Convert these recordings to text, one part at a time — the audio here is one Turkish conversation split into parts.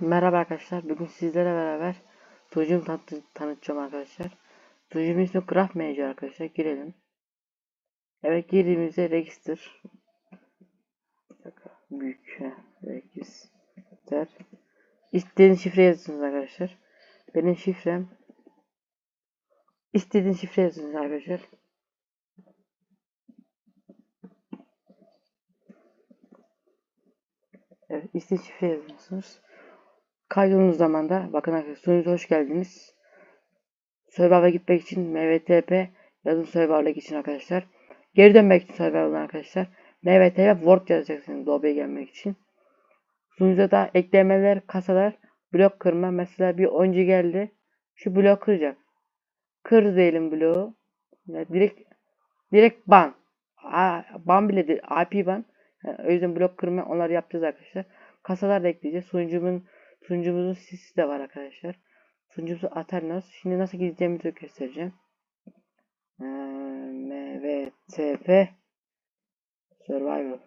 Merhaba arkadaşlar. Bugün sizlere beraber sunucumu tanıt tanıtacağım arkadaşlar. Sunucumun ismi Craft Manager arkadaşlar. Girelim. Evet girdiğimizde register. Büyük. Register. İstediğiniz şifre yazıyorsunuz arkadaşlar. Benim şifrem istediğiniz şifre yazıyorsunuz arkadaşlar. Evet istediğiniz şifre yazıyorsunuz. Kaydolduğunuz zaman da bakın arkadaşlar hoş geldiniz. Survivor'a gitmek için MVTP yazın Survivor'a geçin arkadaşlar. Geri dönmek için Survivor'dan arkadaşlar. MVTP Word yazacaksınız lobby'ye gelmek için. Sunucuda da eklemeler, kasalar, blok kırma. Mesela bir oyuncu geldi. Şu bloğu kıracak. Kır diyelim bloğu. Ya direkt direkt ban. A, ban bile değil. IP ban. Yani o yüzden blok kırma onları yapacağız arkadaşlar. Kasalar da ekleyeceğiz. Sunucumun sunucumuzun sisi de var arkadaşlar. Sunucumuzu Aternos. Şimdi nasıl gideceğimizi göstereceğim. Ee, MVTP Survival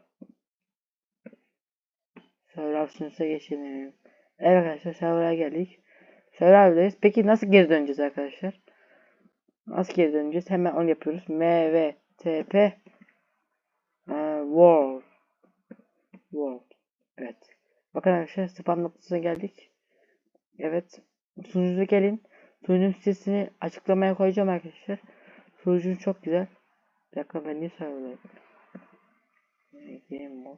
Survival sunucuya geçelim. Evet arkadaşlar server'a geldik. Survival'dayız. Peki nasıl geri döneceğiz arkadaşlar? Nasıl geri döneceğiz? Hemen onu yapıyoruz. MVTP e, World World. Bakın arkadaşlar spam noktasına geldik. Evet. Sunucuya gelin. Sunucunun sitesini açıklamaya koyacağım arkadaşlar. Sunucun çok güzel. Bir dakika ben niye söylüyorum? Game mod.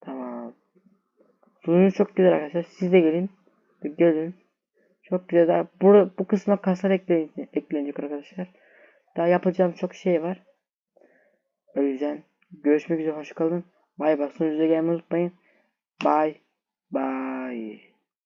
Tamam. Sunucu çok güzel arkadaşlar. Siz de gelin. Bir gelin. Çok güzel. Daha bu, bu kısma kasar eklenecek, eklenecek arkadaşlar. Daha yapacağım çok şey var. O yüzden görüşmek üzere. Hoşçakalın. Vai, vai, se não bem. Bye, bye.